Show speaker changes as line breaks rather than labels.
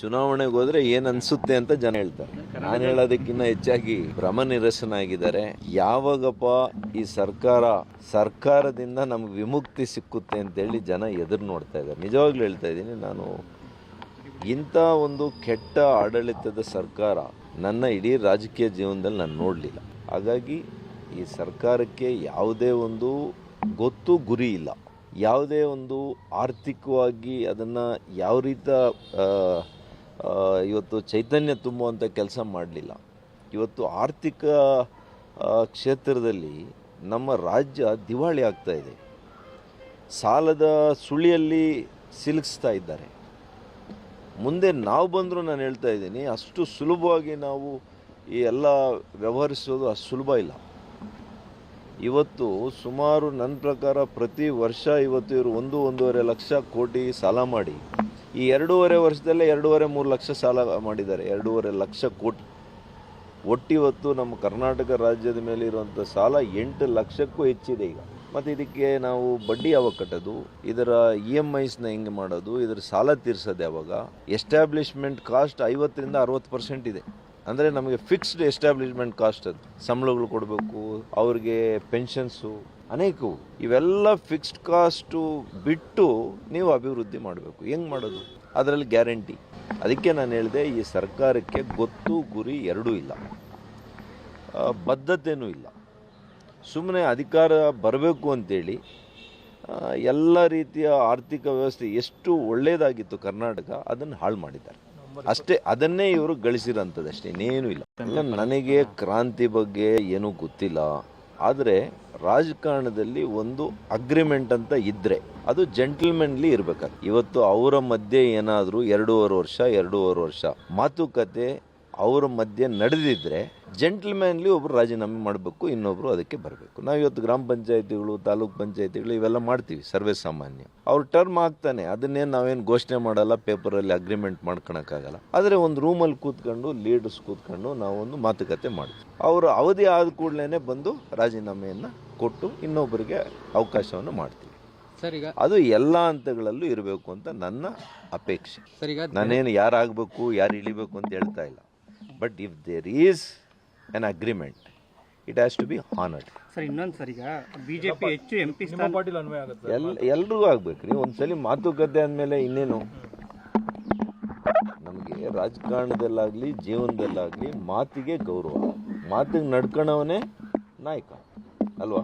ಚುನಾವಣೆಗೆ ಹೋದ್ರೆ ಏನ್ ಅನ್ಸುತ್ತೆ ಅಂತ ಜನ ಹೇಳ್ತಾರೆ. ನಾನು ಹೇಳೋದಕ್ಕಿಂತ ಹೆಚ್ಚಾಗಿ ಭ್ರಮ ನಿರಸನಾಗಿದ್ದಾರೆ ಯಾವಾಗಪ್ಪ ಈ ಸರ್ಕಾರ, ಸರ್ಕಾರದಿಂದ ನಮ್ಗೆ ವಿಮುಕ್ತಿ ಸಿಕ್ಕುತ್ತೆ ಅಂತೇಳಿ ಜನ ಎದುರು ನೋಡ್ತಾ ಇದ್ದಾರೆ. ನಿಜವಾಗ್ಲೂ ಹೇಳ್ತಾ ಇದ್ದೀನಿ, ನಾನು ಇಂಥ ಒಂದು ಕೆಟ್ಟ ಆಡಳಿತದ ಸರ್ಕಾರ ನನ್ನ ಇಡೀ ರಾಜಕೀಯ ಜೀವನದಲ್ಲಿ ನಾನು ನೋಡಲಿಲ್ಲ. ಹಾಗಾಗಿ ಈ ಸರ್ಕಾರಕ್ಕೆ ಯಾವುದೇ ಒಂದು ಗೊತ್ತು ಗುರಿ ಇಲ್ಲ. ಯಾವುದೇ ಒಂದು ಆರ್ಥಿಕವಾಗಿ ಅದನ್ನು ಯಾವ ರೀತ ಇವತ್ತು ಚೈತನ್ಯ ತುಂಬುವಂಥ ಕೆಲಸ ಮಾಡಲಿಲ್ಲ. ಇವತ್ತು ಆರ್ಥಿಕ ಕ್ಷೇತ್ರದಲ್ಲಿ ನಮ್ಮ ರಾಜ್ಯ ದಿವಾಳಿ ಆಗ್ತಾ ಇದೆ. ಸಾಲದ ಸುಳಿಯಲ್ಲಿ ಸಿಲುಕಿಸ್ತಾ ಇದ್ದಾರೆ. ಮುಂದೆ ನಾವು ಬಂದರೂ ನಾನು ಹೇಳ್ತಾ ಇದ್ದೀನಿ, ಅಷ್ಟು ಸುಲಭವಾಗಿ ನಾವು ಈ ಎಲ್ಲ ವ್ಯವಹರಿಸೋದು ಅಷ್ಟು ಸುಲಭ ಇಲ್ಲ. ಇವತ್ತು ಸುಮಾರು ನನ್ನ ಪ್ರಕಾರ ಪ್ರತಿ ವರ್ಷ ಇವತ್ತು ಇವರು ಒಂದು, ಒಂದೂವರೆ ಲಕ್ಷ ಕೋಟಿ ಸಾಲ ಮಾಡಿ ಈ ಎರಡೂವರೆ ವರ್ಷದಲ್ಲೇ ಎರಡೂವರೆ ಮೂರು ಲಕ್ಷ ಸಾಲ ಮಾಡಿದ್ದಾರೆ. ಎರಡೂವರೆ ಲಕ್ಷ ಕೋಟಿ. ಒಟ್ಟಿವತ್ತು ನಮ್ಮ ಕರ್ನಾಟಕ ರಾಜ್ಯದ ಮೇಲೆ ಇರುವಂಥ ಸಾಲ ಎಂಟು ಲಕ್ಷಕ್ಕೂ ಹೆಚ್ಚಿದೆ ಈಗ. ಮತ್ತು ಇದಕ್ಕೆ ನಾವು ಬಡ್ಡಿ ಯಾವಾಗ ಕಟ್ಟೋದು? ಇದರ ಇ ಎಂ ಐಸ್ನ ಹೆಂಗೆ ಮಾಡೋದು? ಇದರ ಸಾಲ ತೀರ್ಸೋದು ಯಾವಾಗ? ಎಸ್ಟಾಬ್ಲಿಷ್ಮೆಂಟ್ ಕಾಸ್ಟ್ ಐವತ್ತರಿಂದ ಅರವತ್ತು ಪರ್ಸೆಂಟ್ ಇದೆ. ಅಂದರೆ ನಮಗೆ ಫಿಕ್ಸ್ಡ್ ಎಸ್ಟಾಬ್ಲಿಷ್ಮೆಂಟ್ ಕಾಸ್ಟ್ ಅದು. ಸಂಬಳಗಳು ಕೊಡಬೇಕು, ಅವ್ರಿಗೆ ಪೆನ್ಷನ್ಸು ಅನೇಕವು ಇವೆಲ್ಲ ಫಿಕ್ಸ್ಡ್ ಕಾಸ್ಟು ಬಿಟ್ಟು ನೀವು ಅಭಿವೃದ್ಧಿ ಮಾಡಬೇಕು. ಹೆಂಗೆ ಮಾಡೋದು? ಅದರಲ್ಲಿ ಗ್ಯಾರಂಟಿ. ಅದಕ್ಕೆ ನಾನು ಹೇಳಿದೆ ಈ ಸರ್ಕಾರಕ್ಕೆ ಗೊತ್ತು ಗುರಿ ಎರಡೂ ಇಲ್ಲ. ಬದ್ಧತೆಯೂ ಇಲ್ಲ. ಸುಮ್ಮನೆ ಅಧಿಕಾರ ಬರಬೇಕು ಅಂತೇಳಿ ಎಲ್ಲ ರೀತಿಯ ಆರ್ಥಿಕ ವ್ಯವಸ್ಥೆ ಎಷ್ಟು ಒಳ್ಳೆಯದಾಗಿತ್ತು ಕರ್ನಾಟಕ ಅದನ್ನು ಹಾಳು ಮಾಡಿದ್ದಾರೆ. ಅಷ್ಟೇ ಅದನ್ನೇ ಇವರು ಗಳಿಸಿರೋಂಥದ್ದು ಅಷ್ಟೇ ಇನ್ನೇನು ಇಲ್ಲ, ನನಗೆ ಕ್ರಾಂತಿ ಬಗ್ಗೆ ಏನೂ ಗೊತ್ತಿಲ್ಲ. ಆದರೆ ರಾಜಕಾರಣದಲ್ಲಿ ಒಂದು ಅಗ್ರಿಮೆಂಟ್ ಅಂತ ಇದ್ರೆ ಅದು ಜೆಂಟಲ್ಮೆನ್ಲಿ ಇರ್ಬೇಕಾದ್ರೆ. ಇವತ್ತು ಅವರ ಮಧ್ಯೆ ಏನಾದರೂ ಎರಡೂವರೆ ವರ್ಷ ಎರಡೂವರೆ ವರ್ಷ ಮಾತುಕತೆ ಅವರ ಮಧ್ಯೆ ನಡೆದಿದ್ರೆ ಜೆಂಟಲ್ಮ್ಯಾನ್ಲಿ ಒಬ್ಬರು ರಾಜೀನಾಮೆ ಮಾಡಬೇಕು ಇನ್ನೊಬ್ಬರು ಅದಕ್ಕೆ ಬರಬೇಕು. ನಾವು ಇವತ್ತು ಗ್ರಾಮ ಪಂಚಾಯತಿಗಳು ತಾಲೂಕು ಪಂಚಾಯತಿಗಳು ಇವೆಲ್ಲ ಮಾಡ್ತೀವಿ ಸರ್ವೇ ಸಾಮಾನ್ಯ. ಅವ್ರ ಟರ್ಮ್ ಆಗ್ತಾನೆ ಅದನ್ನೇನು ನಾವೇನು ಘೋಷಣೆ ಮಾಡಲ್ಲ ಪೇಪರಲ್ಲಿ ಅಗ್ರಿಮೆಂಟ್ ಮಾಡ್ಕೊಳಕ್ಕಾಗಲ್ಲ ಆದರೆ ಒಂದು ರೂಮಲ್ಲಿ ಕೂತ್ಕೊಂಡು ಲೀಡರ್ಸ್ ಕೂತ್ಕೊಂಡು ನಾವೊಂದು ಮಾತುಕತೆ ಮಾಡ್ತೀವಿ. ಅವರು ಅವಧಿ ಆದ ಕೂಡಲೇ ಬಂದು ರಾಜೀನಾಮೆಯನ್ನು ಕೊಟ್ಟು ಇನ್ನೊಬ್ಬರಿಗೆ ಅವಕಾಶವನ್ನು ಮಾಡ್ತೀವಿ.
ಸರ್ ಈಗ
ಅದು ಎಲ್ಲ ಹಂತಗಳಲ್ಲೂ ಇರಬೇಕು ಅಂತ ನನ್ನ ಅಪೇಕ್ಷೆ. ನಾನೇನು ಯಾರಾಗಬೇಕು ಯಾರು ಇಳಿಬೇಕು ಅಂತ ಹೇಳ್ತಾ ಇಲ್ಲ. But if there is an agreement it has to be honoured
sir ಇನ್ನೊಂದು ಸರ್ ಈಗ ಬಿಜೆಪಿ ಹೆಚ್ಚು ಎಂ ಪಿ ಸ್ಥಾನ
ಪಾಟೀಲ್ ಅನ್ವಯ ಆಗುತ್ತೆ
ಎಲ್ ಎಲ್ರಿಗೂ ಆಗ್ಬೇಕ್ರಿ ಒಂದ್ಸಲಿ ಮಾತುಕತೆ ಅಂದಮೇಲೆ ಇನ್ನೇನು? ನಮಗೆ ರಾಜಕಾರಣದಲ್ಲಾಗಲಿ ಜೀವನದಲ್ಲಾಗಲಿ ಮಾತಿಗೆ ಗೌರವ. ಮಾತಿಗೆ ನಡ್ಕೊಳವನೇ ನಾಯಕ. ಅಲ್ವಾ?